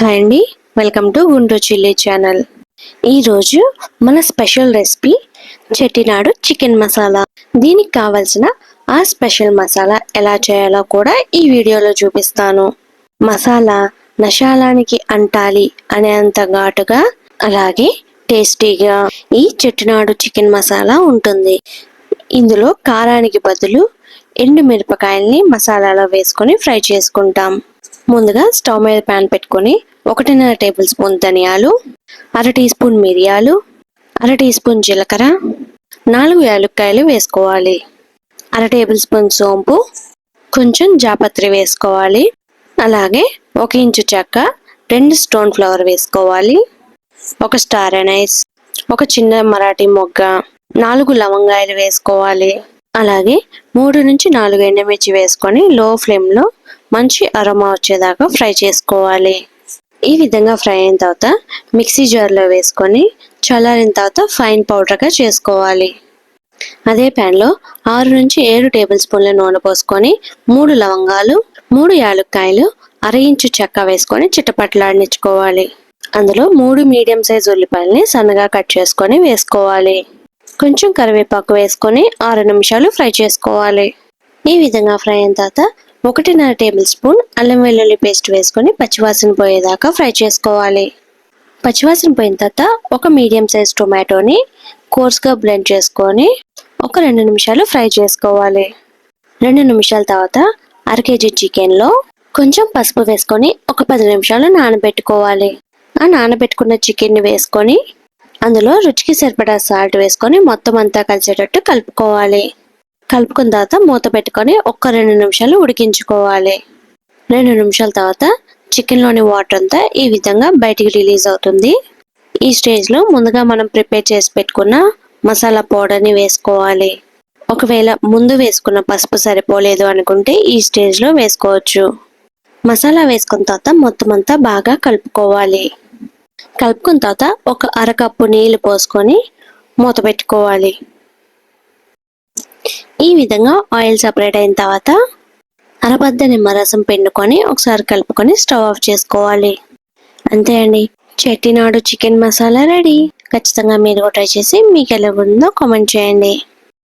Hi అండి. Welcome to Guntur chilli channel. ఈరోజు మన special recipe Chettinad chicken masala. దీనికి కావలసిన ఆ స్పెషల్ మసాలా ఎలా చేయాలో కూడా ఈ వీడియోలో చూపిస్తాను. మసాలా నశాలానికి అంటాలి అనేంత ఘాటుగా అలాగే టేస్టీగా ఈ చెట్టినాడు చికెన్ మసాలా ఉంటుంది. ఇందులో కారానికి బదులు ఎండు మిరపకాయల్ని మసాలాలో వేసుకొని ఫ్రై చేసుకుంటాం. ముందుగా స్టవ్ మీద ప్యాన్ పెట్టుకొని ఒకటిన్నర టేబుల్ స్పూన్ ధనియాలు అర టీ స్పూన్ మిరియాలు అర టీ స్పూన్ జీలకర్ర నాలుగు యాలక్కాయలు వేసుకోవాలి. అర టేబుల్ స్పూన్ సోంపు కొంచెం జాపత్రి వేసుకోవాలి. అలాగే ఒక ఇంచు చెక్క రెండు స్టోన్ ఫ్లవర్ వేసుకోవాలి. ఒక స్టార్ అనైస్ ఒక చిన్న మరాఠీ మొగ్గ నాలుగు లవంగాయలు వేసుకోవాలి. అలాగే మూడు నుంచి నాలుగు ఎండుమిర్చి వేసుకొని లో ఫ్లేమ్లో మంచి అరోమా వచ్చేదాకా ఫ్రై చేసుకోవాలి. ఈ విధంగా ఫ్రై అయిన తర్వాత మిక్సీ జార్లో వేసుకొని చల్లారిన తర్వాత ఫైన్ పౌడర్గా చేసుకోవాలి. అదే ప్యాన్లో ఆరు నుంచి ఏడు టేబుల్ స్పూన్ల నూనె పోసుకొని మూడు లవంగాలు మూడు యాలక్కాయలు అర ఇంచు చెక్క వేసుకొని చిట్టపట్లాడించుకోవాలి అందులో మూడు మీడియం సైజ్ ఉల్లిపాయలని సన్నగా కట్ చేసుకొని వేసుకోవాలి. కొంచెం కరివేపాకు వేసుకొని ఆరు నిమిషాలు ఫ్రై చేసుకోవాలి. ఈ విధంగా ఫ్రై అయిన తర్వాత ఒకటిన్నర టేబుల్ స్పూన్ అల్లం వెల్లుల్లి పేస్ట్ వేసుకొని పచ్చివాసన పోయేదాకా ఫ్రై చేసుకోవాలి. పచ్చివాసన పోయిన తర్వాత ఒక మీడియం సైజ్ టొమాటోని కోర్స్గా బ్లెండ్ చేసుకొని ఒక రెండు నిమిషాలు ఫ్రై చేసుకోవాలి. రెండు నిమిషాల తర్వాత అర కేజీ చికెన్లో కొంచెం పసుపు వేసుకొని ఒక పది నిమిషాలు నానబెట్టుకోవాలి. ఆ నానబెట్టుకున్న చికెన్ని వేసుకొని అందులో రుచికి సరిపడా సాల్ట్ వేసుకొని మొత్తం అంతా కలిసేటట్టు కలుపుకోవాలి. కలుపుకున్న తర్వాత మూత పెట్టుకొని ఒక్క రెండు నిమిషాలు ఉడికించుకోవాలి. రెండు నిమిషాల తర్వాత చికెన్లోని వాటర్ అంతా ఈ విధంగా బయటికి రిలీజ్ అవుతుంది. ఈ స్టేజ్లో ముందుగా మనం ప్రిపేర్ చేసి పెట్టుకున్న మసాలా పౌడర్ని వేసుకోవాలి. ఒకవేళ ముందు వేసుకున్న పసుపు సరిపోలేదు అనుకుంటే ఈ స్టేజ్లో వేసుకోవచ్చు. మసాలా వేసుకున్న తర్వాత మొత్తం అంతా బాగా కలుపుకోవాలి. కలుపుకున్న తర్వాత ఒక అరకప్పు నీళ్ళు పోసుకొని మూత పెట్టుకోవాలి. ఈ విధంగా ఆయిల్ సపరేట్ అయిన తర్వాత అరబద్ద నిమ్మరసం పిండుకొని ఒకసారి కలుపుకొని స్టవ్ ఆఫ్ చేసుకోవాలి. అంతే అండి. Chettinad chicken masala ready. ఖచ్చితంగా మీరు కూడా ట్రై చేసి మీకు ఎలా ఉందో కామెంట్ చేయండి.